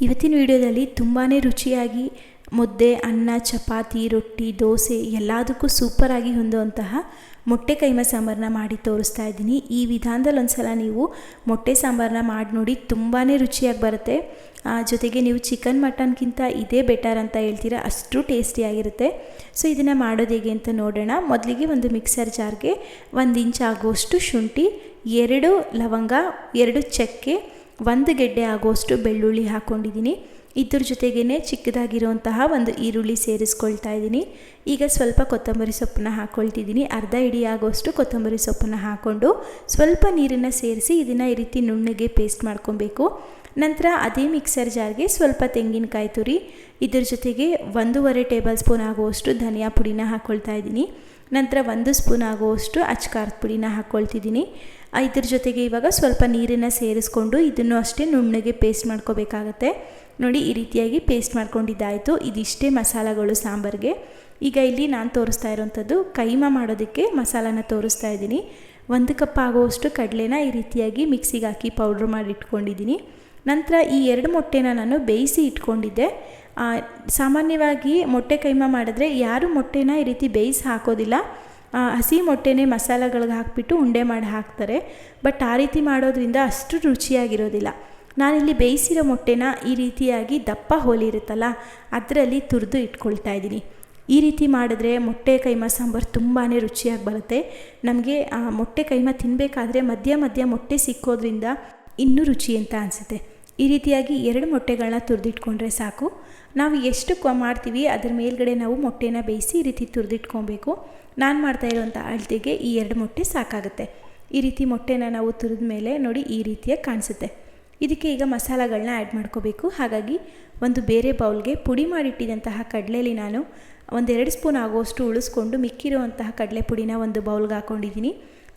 ಇವತ್ತಿನ ವಿಡಿಯೋದಲ್ಲಿ ತುಂಬಾ ರುಚಿಯಾಗಿ ಮುದ್ದೆ, ಅನ್ನ, ಚಪಾತಿ, ರೊಟ್ಟಿ, ದೋಸೆ ಎಲ್ಲದಕ್ಕೂ ಸೂಪರಾಗಿ ಹೊಂದುವಂತಹ ಮೊಟ್ಟೆ ಕೈಮ ಸಾಂಬಾರನ್ನ ಮಾಡಿ ತೋರಿಸ್ತಾ ಇದ್ದೀನಿ. ಈ ವಿಧಾನದಲ್ಲಿ ಒಂದ್ಸಲ ನೀವು ಮೊಟ್ಟೆ ಸಾಂಬಾರನ್ನ ಮಾಡಿ ನೋಡಿ ತುಂಬಾ ರುಚಿಯಾಗಿ ಬರುತ್ತೆ. ಜೊತೆಗೆ ನೀವು ಚಿಕನ್ ಮಟನ್ಗಿಂತ ಇದೇ ಬೆಟರ್ ಅಂತ ಹೇಳ್ತೀರಾ, ಅಷ್ಟು ಟೇಸ್ಟಿಯಾಗಿರುತ್ತೆ ಸೊ ಇದನ್ನು ಮಾಡೋದು ಹೇಗೆ ಅಂತ ನೋಡೋಣ. ಮೊದಲಿಗೆ ಒಂದು ಮಿಕ್ಸರ್ ಜಾರ್ಗೆ ಒಂದು ಇಂಚ್ ಆಗುವಷ್ಟು ಶುಂಠಿ, ಎರಡು ಲವಂಗ, ಎರಡು ಚಕ್ಕೆ ಒಂದು ಗೆಡ್ಡೆ ಆಗುವಷ್ಟು ಬೆಳ್ಳುಳ್ಳಿ ಹಾಕ್ಕೊಂಡಿದ್ದೀನಿ ಇದ್ರ ಜೊತೆಗೇ ಚಿಕ್ಕದಾಗಿರುವಂತಹ ಒಂದು ಈರುಳ್ಳಿ ಸೇರಿಸ್ಕೊಳ್ತಾ ಇದ್ದೀನಿ. ಈಗ ಸ್ವಲ್ಪ ಕೊತ್ತಂಬರಿ ಸೊಪ್ಪನ್ನ ಹಾಕ್ಕೊಳ್ತಿದ್ದೀನಿ ಅರ್ಧ ಇಡಿ ಆಗುವಷ್ಟು ಕೊತ್ತಂಬರಿ ಸೊಪ್ಪನ್ನು ಹಾಕ್ಕೊಂಡು ಸ್ವಲ್ಪ ನೀರನ್ನು ಸೇರಿಸಿ ಇದನ್ನು ಈ ರೀತಿ ನುಣ್ಣಗೆ ಪೇಸ್ಟ್ ಮಾಡ್ಕೊಬೇಕು. ನಂತರ ಅದೇ ಮಿಕ್ಸರ್ ಜಾರ್ಗೆ ಸ್ವಲ್ಪ ತೆಂಗಿನಕಾಯಿ ತುರಿ. ಇದ್ರ ಜೊತೆಗೆ ಒಂದೂವರೆ ಟೇಬಲ್ ಸ್ಪೂನ್ ಆಗುವಷ್ಟು ಧನಿಯಾ ಪುಡಿನ ಹಾಕ್ಕೊಳ್ತಾ ಇದ್ದೀನಿ. ನಂತರ ಒಂದು ಸ್ಪೂನ್ ಆಗುವಷ್ಟು ಅಚ್ಕಾರದ ಪುಡಿನ ಹಾಕ್ಕೊಳ್ತಿದ್ದೀನಿ ಇದ್ರ ಜೊತೆಗೆ ಇವಾಗ ಸ್ವಲ್ಪ ನೀರನ್ನು ಸೇರಿಸ್ಕೊಂಡು ಇದನ್ನು ಅಷ್ಟೇ ನುಣ್ಣಗೆ ಪೇಸ್ಟ್ ಮಾಡ್ಕೋಬೇಕಾಗತ್ತೆ. ನೋಡಿ, ಈ ರೀತಿಯಾಗಿ ಪೇಸ್ಟ್ ಮಾಡ್ಕೊಂಡಿದ್ದಾಯಿತು. ಇದಿಷ್ಟೇ ಮಸಾಲಗಳು ಸಾಂಬಾರಿಗೆ. ಈಗ ಇಲ್ಲಿ ನಾನು ತೋರಿಸ್ತಾ ಇರೋವಂಥದ್ದು ಕೈಮಾ ಮಾಡೋದಕ್ಕೆ ಮಸಾಲಾನ ತೋರಿಸ್ತಾ ಇದ್ದೀನಿ. ಒಂದು ಕಪ್ ಆಗುವಷ್ಟು ಕಡಲೆನ ಈ ರೀತಿಯಾಗಿ ಮಿಕ್ಸಿಗೆ ಹಾಕಿ ಪೌಡ್ರ್ ಮಾಡಿ ಇಟ್ಕೊಂಡಿದ್ದೀನಿ. ನಂತರ ಈ ಎರಡು ಮೊಟ್ಟೆನ ನಾನು ಬೇಯಿಸಿ ಇಟ್ಕೊಂಡಿದ್ದೆ. ಸಾಮಾನ್ಯವಾಗಿ ಮೊಟ್ಟೆ ಕೈಮಾ ಮಾಡಿದ್ರೆ ಯಾರು ಮೊಟ್ಟೆನ ಈ ರೀತಿ ಬೇಯಿಸಿ ಹಾಕೋದಿಲ್ಲ. ಹಸಿ ಮೊಟ್ಟೆನೇ ಮಸಾಲೆಗಳಿಗೆ ಹಾಕಿಬಿಟ್ಟು ಉಂಡೆ ಮಾಡಿ ಹಾಕ್ತಾರೆ. ಬಟ್ ಆ ರೀತಿ ಮಾಡೋದ್ರಿಂದ ಅಷ್ಟು ರುಚಿಯಾಗಿರೋದಿಲ್ಲ. ನಾನಿಲ್ಲಿ ಬೇಯಿಸಿರೋ ಮೊಟ್ಟೆನ ಈ ರೀತಿಯಾಗಿ ದಪ್ಪ ಹೋಲಿ ಇರುತ್ತಲ್ಲ, ಅದರಲ್ಲಿ ತುರಿದು ಇಟ್ಕೊಳ್ತಾ ಇದ್ದೀನಿ. ಈ ರೀತಿ ಮಾಡಿದ್ರೆ ಮೊಟ್ಟೆ ಕೈಮಾ ಸಾಂಬಾರು ತುಂಬಾ ರುಚಿಯಾಗಿ ಬರುತ್ತೆ. ನಮಗೆ ಮೊಟ್ಟೆ ಕೈಮಾ ತಿನ್ನಬೇಕಾದ್ರೆ ಮಧ್ಯ ಮಧ್ಯ ಮೊಟ್ಟೆ ಸಿಕ್ಕೋದ್ರಿಂದ ಇನ್ನೂ ರುಚಿ ಅಂತ ಅನಿಸುತ್ತೆ. ಈ ರೀತಿಯಾಗಿ ಎರಡು ಮೊಟ್ಟೆಗಳನ್ನ ತುರಿದಿಟ್ಕೊಂಡ್ರೆ ಸಾಕು. ನಾವು ಎಷ್ಟು ಕ ಮಾಡ್ತೀವಿ, ಅದ್ರ ಮೇಲ್ಗಡೆ ನಾವು ಮೊಟ್ಟೆನ ಬೇಯಿಸಿ ಈ ರೀತಿ ತುರಿದಿಟ್ಕೊಬೇಕು. ನಾನು ಮಾಡ್ತಾ ಇರೋವಂಥ ಅಳತೆಗೆ ಈ ಎರಡು ಮೊಟ್ಟೆ ಸಾಕಾಗುತ್ತೆ. ಈ ರೀತಿ ಮೊಟ್ಟೆನ ನಾವು ತುರಿದ ಮೇಲೆ ನೋಡಿ ಈ ರೀತಿಯಾಗಿ ಕಾಣಿಸುತ್ತೆ. ಇದಕ್ಕೆ ಈಗ ಮಸಾಲಗಳನ್ನ ಆ್ಯಡ್ ಮಾಡ್ಕೋಬೇಕು. ಹಾಗಾಗಿ ಒಂದು ಬೇರೆ ಬೌಲ್ಗೆ ಪುಡಿ ಮಾಡಿಟ್ಟಿದ್ದಂತಹ ಕಡಲೆಲಿ ನಾನು ಒಂದೆರಡು ಸ್ಪೂನ್ ಆಗುವಷ್ಟು ಉಳಿಸ್ಕೊಂಡು ಮಿಕ್ಕಿರುವಂತಹ ಕಡಲೆ ಪುಡಿನ ಒಂದು ಬೌಲ್ಗೆ ಹಾಕ್ಕೊಂಡಿದ್ದೀನಿ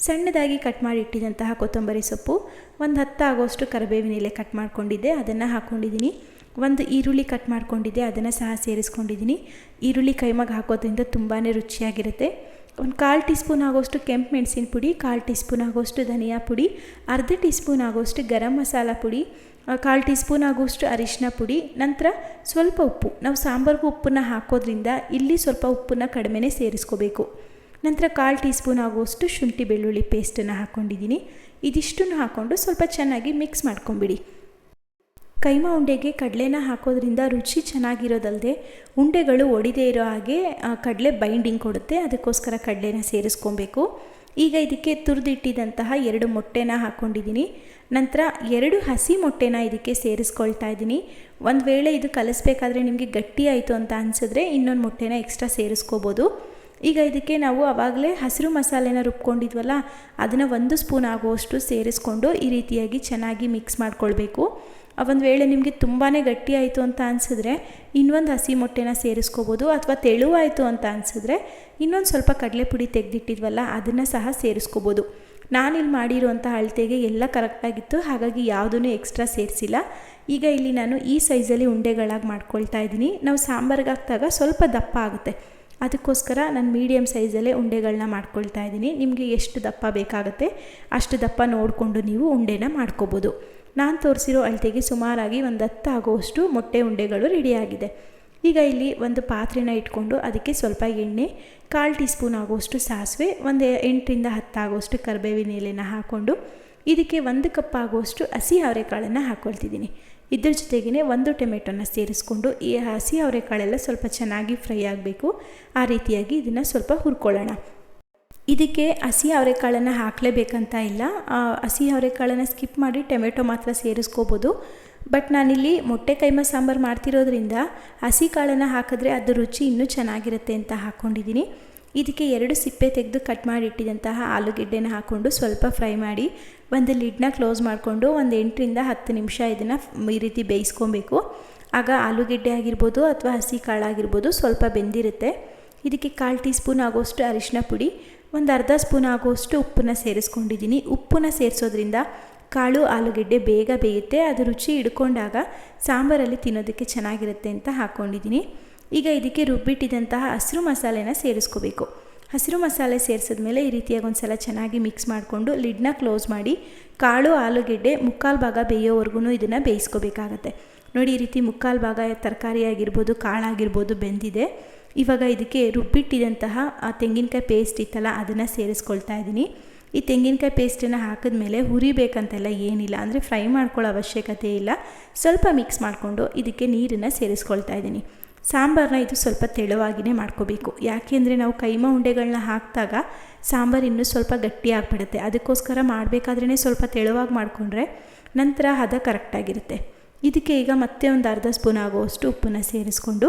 ಸಣ್ಣದಾಗಿ ಕಟ್ ಮಾಡಿ ಇಟ್ಟಿದಂತಹ ಕೊತ್ತಂಬರಿ ಸೊಪ್ಪು. ಒಂದು ಹತ್ತು ಆಗೋಷ್ಟು ಕರಿಬೇವಿನ ಎಲೆ ಕಟ್ ಮಾಡ್ಕೊಂಡಿದ್ದೆ. ಅದನ್ನು ಹಾಕ್ಕೊಂಡಿದ್ದೀನಿ ಒಂದು ಈರುಳ್ಳಿ ಕಟ್ ಮಾಡ್ಕೊಂಡಿದ್ದೆ. ಅದನ್ನು ಸಹ ಸೇರಿಸ್ಕೊಂಡಿದ್ದೀನಿ. ಈರುಳ್ಳಿ ಕೈಮಾಗ ಹಾಕೋದ್ರಿಂದ ತುಂಬಾ ರುಚಿಯಾಗಿರುತ್ತೆ. ಒಂದು ಕಾಲು ಟೀ ಸ್ಪೂನ್ ಆಗೋಷ್ಟು ಕೆಂಪು ಮೆಣಸಿನ ಪುಡಿ, ಕಾಲು ಟೀ ಸ್ಪೂನ್ ಆಗೋಷ್ಟು ಧನಿಯಾ ಪುಡಿ, ಅರ್ಧ ಟೀ ಸ್ಪೂನ್ ಆಗೋಷ್ಟು ಗರಂ ಮಸಾಲ ಪುಡಿ ಕಾಲು ಟೀ ಸ್ಪೂನ್ ಆಗೋಷ್ಟು ಅರಿಶಿನ ಪುಡಿ, ನಂತರ ಸ್ವಲ್ಪ ಉಪ್ಪು. ನಾವು ಸಾಂಬಾರ್ಗೂ ಉಪ್ಪನ್ನು ಹಾಕೋದ್ರಿಂದ ಇಲ್ಲಿ ಸ್ವಲ್ಪ ಉಪ್ಪನ್ನು ಕಡಿಮೆನೇ ಸೇರಿಸ್ಕೋಬೇಕು. ನಂತರ ಕಾಲು ಟೀ ಸ್ಪೂನ್ ಆಗುವಷ್ಟು ಶುಂಠಿ ಬೆಳ್ಳುಳ್ಳಿ ಪೇಸ್ಟನ್ನು ಹಾಕ್ಕೊಂಡಿದ್ದೀನಿ. ಇದಿಷ್ಟನ್ನು ಹಾಕ್ಕೊಂಡು ಸ್ವಲ್ಪ ಚೆನ್ನಾಗಿ ಮಿಕ್ಸ್ ಮಾಡ್ಕೊಂಬಿಡಿ. ಕೈಮಾ ಉಂಡೆಗೆ ಕಡಲೆನ ಹಾಕೋದ್ರಿಂದ ರುಚಿ ಚೆನ್ನಾಗಿರೋದಲ್ಲದೆ ಉಂಡೆಗಳು ಒಡಿದೇ ಇರೋ ಹಾಗೆ ಕಡಲೆ ಬೈಂಡಿಂಗ್ ಕೊಡುತ್ತೆ. ಅದಕ್ಕೋಸ್ಕರ ಕಡಲೆನ ಸೇರಿಸ್ಕೊಬೇಕು. ಈಗ ಇದಕ್ಕೆ ತುರಿದಿಟ್ಟಿದಂತಹ ಎರಡು ಮೊಟ್ಟೆನ ಹಾಕ್ಕೊಂಡಿದ್ದೀನಿ. ನಂತರ ಎರಡು ಹಸಿ ಮೊಟ್ಟೆನ ಇದಕ್ಕೆ ಸೇರಿಸ್ಕೊಳ್ತಾ ಇದ್ದೀನಿ. ಒಂದು ವೇಳೆ ಇದು ಕಲಿಸ್ಬೇಕಾದ್ರೆ ನಿಮಗೆ ಗಟ್ಟಿ ಆಯಿತು ಅಂತ ಅನಿಸಿದ್ರೆ ಇನ್ನೊಂದು ಮೊಟ್ಟೆನ ಎಕ್ಸ್ಟ್ರಾ ಸೇರಿಸ್ಕೋಬೋದು. ಈಗ ಇದಕ್ಕೆ ನಾವು ಆವಾಗಲೇ ಹಸಿರು ಮಸಾಲೆನ ರುಬ್ಕೊಂಡಿದ್ವಲ್ಲ, ಅದನ್ನು ಒಂದು ಸ್ಪೂನ್ ಆಗುವಷ್ಟು ಸೇರಿಸ್ಕೊಂಡು ಈ ರೀತಿಯಾಗಿ ಚೆನ್ನಾಗಿ ಮಿಕ್ಸ್ ಮಾಡ್ಕೊಳ್ಬೇಕು. ಒಂದು ವೇಳೆ ನಿಮಗೆ ತುಂಬಾ ಗಟ್ಟಿ ಆಯಿತು ಅಂತ ಅನಿಸಿದ್ರೆ ಇನ್ನೊಂದು ಹಸಿ ಮೊಟ್ಟೆನ ಸೇರಿಸ್ಕೋಬೋದು ಅಥವಾ ತೆಳುವಾಯಿತು ಅಂತ ಅನಿಸಿದ್ರೆ ಇನ್ನೊಂದು ಸ್ವಲ್ಪ ಕಡಲೆ ಪುಡಿ ತೆಗೆದಿಟ್ಟಿದ್ವಲ್ಲ, ಅದನ್ನು ಸಹ ಸೇರಿಸ್ಕೋಬೋದು. ನಾನಿಲ್ಲಿ ಮಾಡಿರುವಂಥ ಅಳತೆಗೆ ಎಲ್ಲ ಕರೆಕ್ಟಾಗಿತ್ತು ಹಾಗಾಗಿ ಯಾವುದೂ ಎಕ್ಸ್ಟ್ರಾ ಸೇರಿಸಿಲ್ಲ. ಈಗ ಇಲ್ಲಿ ನಾನು ಈ ಸೈಜಲ್ಲಿ ಉಂಡೆಗಳಾಗಿ ಮಾಡ್ಕೊಳ್ತಾ ಇದ್ದೀನಿ. ನಾವು ಸಾಂಬಾರ್ಗೆ ಹಾಕಿದಾಗ ಸ್ವಲ್ಪ ದಪ್ಪ ಆಗುತ್ತೆ. ಅದಕ್ಕೋಸ್ಕರ ನಾನು ಮೀಡಿಯಮ್ ಸೈಜಲ್ಲೇ ಉಂಡೆಗಳನ್ನ ಮಾಡ್ಕೊಳ್ತಾ ಇದ್ದೀನಿ. ನಿಮಗೆ ಎಷ್ಟು ದಪ್ಪ ಬೇಕಾಗುತ್ತೆ ಅಷ್ಟು ದಪ್ಪ ನೋಡಿಕೊಂಡು ನೀವು ಉಂಡೆನ ಮಾಡ್ಕೋಬೋದು. ನಾನು ತೋರಿಸಿರೋ ಅಳತೆಗೆ ಸುಮಾರಾಗಿ ಒಂದು ಹತ್ತು ಆಗುವಷ್ಟು ಮೊಟ್ಟೆ ಉಂಡೆಗಳು ರೆಡಿಯಾಗಿದೆ ಈಗ ಇಲ್ಲಿ ಒಂದು ಪಾತ್ರೆನ ಇಟ್ಕೊಂಡು ಅದಕ್ಕೆ ಸ್ವಲ್ಪ ಎಣ್ಣೆ, ಕಾಲು ಟೀ ಸ್ಪೂನ್ ಆಗುವಷ್ಟು ಸಾಸಿವೆ, ಒಂದು ಎಂಟರಿಂದ ಹತ್ತು ಆಗುವಷ್ಟು ಕರಿಬೇವಿನ ಎಲೆನ ಹಾಕ್ಕೊಂಡು ಇದಕ್ಕೆ ಒಂದು ಕಪ್ ಆಗುವಷ್ಟು ಹಸಿ ಅವರೆಕಾಳನ್ನು ಹಾಕ್ಕೊಳ್ತಿದ್ದೀನಿ ಇದ್ರ ಜೊತೆಗೇ ಒಂದು ಟೊಮೆಟೊನ ಸೇರಿಸ್ಕೊಂಡು ಈ ಹಸಿ ಅವರೆಕಾಳೆಲ್ಲ ಸ್ವಲ್ಪ ಚೆನ್ನಾಗಿ ಫ್ರೈ ಆಗಬೇಕು. ಆ ರೀತಿಯಾಗಿ ಇದನ್ನು ಸ್ವಲ್ಪ ಹುರ್ಕೊಳ್ಳೋಣ. ಇದಕ್ಕೆ ಹಸಿ ಅವರೆಕಾಳನ್ನು ಹಾಕಲೇಬೇಕಂತ ಇಲ್ಲ. ಹಸಿ ಅವರೆಕಾಳನ್ನು ಸ್ಕಿಪ್ ಮಾಡಿ ಟೊಮೆಟೊ ಮಾತ್ರ ಸೇರಿಸ್ಕೋಬೋದು. ಬಟ್ ನಾನಿಲ್ಲಿ ಮೊಟ್ಟೆ ಕೈಮ ಸಾಂಬಾರು ಮಾಡ್ತಿರೋದ್ರಿಂದ ಹಸಿ ಕಾಳನ್ನು ಹಾಕಿದ್ರೆ ಅದು ರುಚಿ ಇನ್ನೂ ಚೆನ್ನಾಗಿರುತ್ತೆ ಅಂತ ಹಾಕ್ಕೊಂಡಿದ್ದೀನಿ ಇದಕ್ಕೆ ಎರಡು ಸಿಪ್ಪೆ ತೆಗೆದು ಕಟ್ ಮಾಡಿ ಇಟ್ಟಿದಂತಹ ಆಲೂಗೆಡ್ಡೆನ ಹಾಕ್ಕೊಂಡು ಸ್ವಲ್ಪ ಫ್ರೈ ಮಾಡಿ ಒಂದು ಲಿಡ್ನ ಕ್ಲೋಸ್ ಮಾಡಿಕೊಂಡು ಒಂದು ಎಂಟರಿಂದ ಹತ್ತು ನಿಮಿಷ ಇದನ್ನು ಈ ರೀತಿ ಬೇಯಿಸ್ಕೊಬೇಕು. ಆಗ ಆಲೂಗೆಡ್ಡೆ ಆಗಿರ್ಬೋದು ಅಥವಾ ಹಸಿ ಕಾಳು ಆಗಿರ್ಬೋದು ಸ್ವಲ್ಪ ಬೆಂದಿರುತ್ತೆ. ಇದಕ್ಕೆ ಕಾಲು ಟೀ ಸ್ಪೂನ್ ಆಗೋಷ್ಟು ಅರಿಶಿನ ಪುಡಿ, ಒಂದು ಅರ್ಧ ಸ್ಪೂನ್ ಆಗೋಷ್ಟು ಉಪ್ಪನ್ನು ಸೇರಿಸ್ಕೊಂಡಿದ್ದೀನಿ. ಉಪ್ಪನ್ನ ಸೇರಿಸೋದ್ರಿಂದ ಕಾಳು ಆಲೂಗೆಡ್ಡೆ ಬೇಗ ಬೇಯುತ್ತೆ. ಅದು ರುಚಿ ಹಿಡ್ಕೊಂಡಾಗ ಸಾಂಬಾರಲ್ಲಿ ತಿನ್ನೋದಕ್ಕೆ ಚೆನ್ನಾಗಿರುತ್ತೆ ಅಂತ ಹಾಕ್ಕೊಂಡಿದ್ದೀನಿ ಈಗ ಇದಕ್ಕೆ ರುಬ್ಬಿಟ್ಟಿದಂತಹ ಹಸಿರು ಮಸಾಲೆನ ಸೇರಿಸ್ಕೋಬೇಕು. ಹಸಿರು ಮಸಾಲೆ ಸೇರಿಸಿದ್ಮೇಲೆ ಈ ರೀತಿಯಾಗಿ ಒಂದು ಸಲ ಚೆನ್ನಾಗಿ ಮಿಕ್ಸ್ ಮಾಡಿಕೊಂಡು ಲಿಡ್ನ ಕ್ಲೋಸ್ ಮಾಡಿ ಕಾಳು, ಆಲೂಗೆಡ್ಡೆ, ಮುಕ್ಕಾಲು ಭಾಗ ಬೇಯೋವರೆಗೂ ಇದನ್ನು ಬೇಯಿಸ್ಕೋಬೇಕಾಗತ್ತೆ. ನೋಡಿ ಈ ರೀತಿ ಮುಕ್ಕಾಲು ಭಾಗ ತರಕಾರಿ ಆಗಿರ್ಬೋದು ಕಾಳಾಗಿರ್ಬೋದು ಬೆಂದಿದೆ. ಇವಾಗ ಇದಕ್ಕೆ ರುಬ್ಬಿಟ್ಟಿದಂತಹ ಆ ತೆಂಗಿನಕಾಯಿ ಪೇಸ್ಟ್ ಇತ್ತಲ್ಲ, ಅದನ್ನು ಸೇರಿಸ್ಕೊಳ್ತಾ ಇದ್ದೀನಿ. ಈ ತೆಂಗಿನಕಾಯಿ ಪೇಸ್ಟನ್ನು ಹಾಕಿದ್ಮೇಲೆ ಹುರಿಬೇಕಂತೆಲ್ಲ ಏನಿಲ್ಲ, ಅಂದರೆ ಫ್ರೈ ಮಾಡ್ಕೊಳ್ಳೋ ಅವಶ್ಯಕತೆ ಇಲ್ಲ. ಸ್ವಲ್ಪ ಮಿಕ್ಸ್ ಮಾಡಿಕೊಂಡು ಇದಕ್ಕೆ ನೀರನ್ನು ಸೇರಿಸ್ಕೊಳ್ತಾ ಇದ್ದೀನಿ. ಸಾಂಬಾರನ್ನ ಇದು ಸ್ವಲ್ಪ ತೆಳುವಾಗಿಯೇ ಮಾಡ್ಕೋಬೇಕು. ಯಾಕೆಂದರೆ ನಾವು ಕೈಮ ಉಂಡೆಗಳನ್ನ ಹಾಕಿದಾಗ ಸಾಂಬಾರು ಇನ್ನೂ ಸ್ವಲ್ಪ ಗಟ್ಟಿ ಆಗಿಬಿಡುತ್ತೆ. ಅದಕ್ಕೋಸ್ಕರ ಮಾಡಬೇಕಾದ್ರೇ ಸ್ವಲ್ಪ ತೆಳುವಾಗಿ ಮಾಡಿಕೊಂಡ್ರೆ ನಂತರ ಹದ ಕರೆಕ್ಟಾಗಿರುತ್ತೆ. ಇದಕ್ಕೆ ಈಗ ಮತ್ತೆ ಒಂದು ಅರ್ಧ ಸ್ಪೂನ್ ಆಗುವಷ್ಟು ಉಪ್ಪನ್ನು ಸೇರಿಸ್ಕೊಂಡು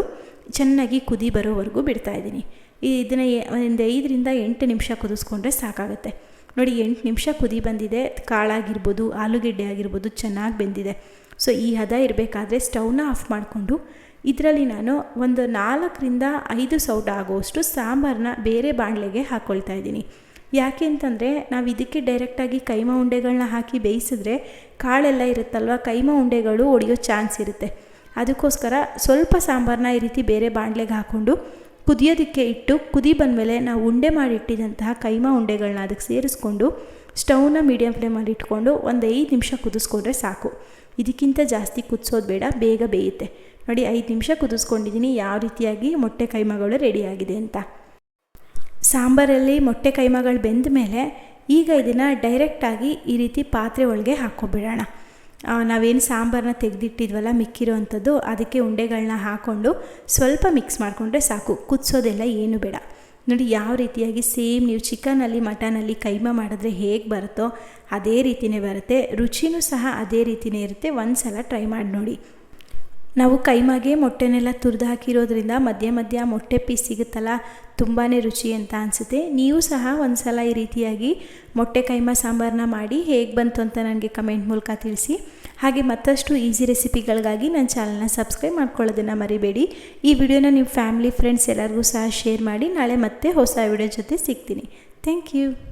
ಚೆನ್ನಾಗಿ ಕುದಿ ಬರೋವರೆಗೂ ಬಿಡ್ತಾ ಇದ್ದೀನಿ. ಇದನ್ನು ಒಂದು ಐದರಿಂದ ಎಂಟು ನಿಮಿಷ ಕುದಿಸ್ಕೊಂಡ್ರೆ ಸಾಕಾಗುತ್ತೆ. ನೋಡಿ, ಎಂಟು ನಿಮಿಷ ಕುದಿ ಬಂದಿದೆ. ಕಾಳಾಗಿರ್ಬೋದು, ಆಲೂಗೆಡ್ಡೆ ಆಗಿರ್ಬೋದು, ಚೆನ್ನಾಗಿ ಬೆಂದಿದೆ. ಸೊ, ಈ ಹದ ಇರಬೇಕಾದ್ರೆ ಸ್ಟವ್ನ ಆಫ್ ಮಾಡಿಕೊಂಡು ಇದರಲ್ಲಿ ನಾನು ಒಂದು ನಾಲ್ಕರಿಂದ ಐದು ಸೌಟ ಆಗುವಷ್ಟು ಸಾಂಬಾರನ್ನ ಬೇರೆ ಬಾಣಲೆಗೆ ಹಾಕ್ಕೊಳ್ತಾ ಇದ್ದೀನಿ. ಯಾಕೆ ಅಂತಂದರೆ ನಾವು ಇದಕ್ಕೆ ಡೈರೆಕ್ಟಾಗಿ ಕೈಮ ಉಂಡೆಗಳನ್ನ ಹಾಕಿ ಬೇಯಿಸಿದ್ರೆ ಕಾಳೆಲ್ಲ ಇರುತ್ತಲ್ವ, ಕೈಮ ಉಂಡೆಗಳು ಒಡೆಯೋ ಚಾನ್ಸ್ ಇರುತ್ತೆ. ಅದಕ್ಕೋಸ್ಕರ ಸ್ವಲ್ಪ ಸಾಂಬಾರನ್ನ ಈ ರೀತಿ ಬೇರೆ ಬಾಣಲೆಗೆ ಹಾಕ್ಕೊಂಡು ಕುದಿಯೋದಕ್ಕೆ ಇಟ್ಟು ಕುದಿ ಬಂದಮೇಲೆ ನಾವು ಉಂಡೆ ಮಾಡಿಟ್ಟಿದ್ದಂತಹ ಕೈಮ ಕೈಮಾ ಉಂಡೆಗಳನ್ನ ಅದಕ್ಕೆ ಸೇರಿಸ್ಕೊಂಡು ಸ್ಟವ್ನ ಮೀಡಿಯಂ ಫ್ಲೇಮಲ್ಲಿ ಇಟ್ಕೊಂಡು ಒಂದು ಐದು ನಿಮಿಷ ಕುದಿಸ್ಕೊಂಡ್ರೆ ಸಾಕು. ಇದಕ್ಕಿಂತ ಜಾಸ್ತಿ ಕುದಿಸೋದು ಬೇಡ, ಬೇಗ ಬೇಯುತ್ತೆ. ನೋಡಿ, ಐದು ನಿಮಿಷ ಕುದಿಸ್ಕೊಂಡಿದ್ದೀನಿ. ಯಾವ ರೀತಿಯಾಗಿ ಮೊಟ್ಟೆ ಕೈಮಗಳು ರೆಡಿಯಾಗಿದೆ ಅಂತ. ಸಾಂಬಾರಲ್ಲಿ ಮೊಟ್ಟೆ ಕೈಮಗಳು ಬೆಂದ ಮೇಲೆ ಈಗ ಇದನ್ನು ಡೈರೆಕ್ಟಾಗಿ ಈ ರೀತಿ ಪಾತ್ರೆ ಒಳಗೆ ಹಾಕ್ಕೊಬಿಡೋಣ. ನಾವೇನು ಸಾಂಬಾರನ್ನ ತೆಗೆದಿಟ್ಟಿದ್ವಲ್ಲ ಮಿಕ್ಕಿರೋವಂಥದ್ದು ಅದಕ್ಕೆ ಉಂಡೆಗಳನ್ನ ಹಾಕ್ಕೊಂಡು ಸ್ವಲ್ಪ ಮಿಕ್ಸ್ ಮಾಡಿಕೊಂಡ್ರೆ ಸಾಕು. ಕುದಿಸೋದೆಲ್ಲ ಏನು ಬೇಡ. ನೋಡಿ, ಯಾವ ರೀತಿಯಾಗಿ ಸೇಮ್ ನೀವು ಚಿಕನಲ್ಲಿ, ಮಟನಲ್ಲಿ ಕೈಮ ಮಾಡಿದ್ರೆ ಹೇಗೆ ಬರುತ್ತೋ ಅದೇ ರೀತಿಯೇ ಬರುತ್ತೆ. ರುಚಿನೂ ಸಹ ಅದೇ ರೀತಿಯೇ ಇರುತ್ತೆ. ಒಂದು ಸಲ ಟ್ರೈ ಮಾಡಿ ನೋಡಿ. ನಾವು ಕೈಮಾಗೆ ಮೊಟ್ಟೆನೆಲ್ಲ ತುರಿದು ಹಾಕಿರೋದ್ರಿಂದ ಮಧ್ಯ ಮಧ್ಯ ಮೊಟ್ಟೆ ಪೀಸ್ ಸಿಗುತ್ತಲ್ಲ ತುಂಬಾ ರುಚಿ ಅಂತ ಅನಿಸುತ್ತೆ. ನೀವು ಸಹ ಒಂದು ಸಲ ಈ ರೀತಿಯಾಗಿ ಮೊಟ್ಟೆ ಕೈಮಾ ಸಾಂಬಾರನ್ನ ಮಾಡಿ ಹೇಗೆ ಬಂತು ಅಂತ ನನಗೆ ಕಮೆಂಟ್ ಮೂಲಕ ತಿಳಿಸಿ. ಹಾಗೆ ಮತ್ತಷ್ಟು ಈಸಿ ರೆಸಿಪಿಗಳಿಗಾಗಿ ನನ್ನ ಚಾನಲ್ನ ಸಬ್ಸ್ಕ್ರೈಬ್ ಮಾಡ್ಕೊಳ್ಳೋದನ್ನು ಮರಿಬೇಡಿ. ಈ ವಿಡಿಯೋನ ನಿಮ್ಮ ಫ್ಯಾಮಿಲಿ, ಫ್ರೆಂಡ್ಸ್ ಎಲ್ಲರಿಗೂ ಸಹ ಶೇರ್ ಮಾಡಿ ನಾಳೆ ಮತ್ತೆ ಹೊಸ ವಿಡಿಯೋ ಜೊತೆ ಸಿಗ್ತೀನಿ. Thank you.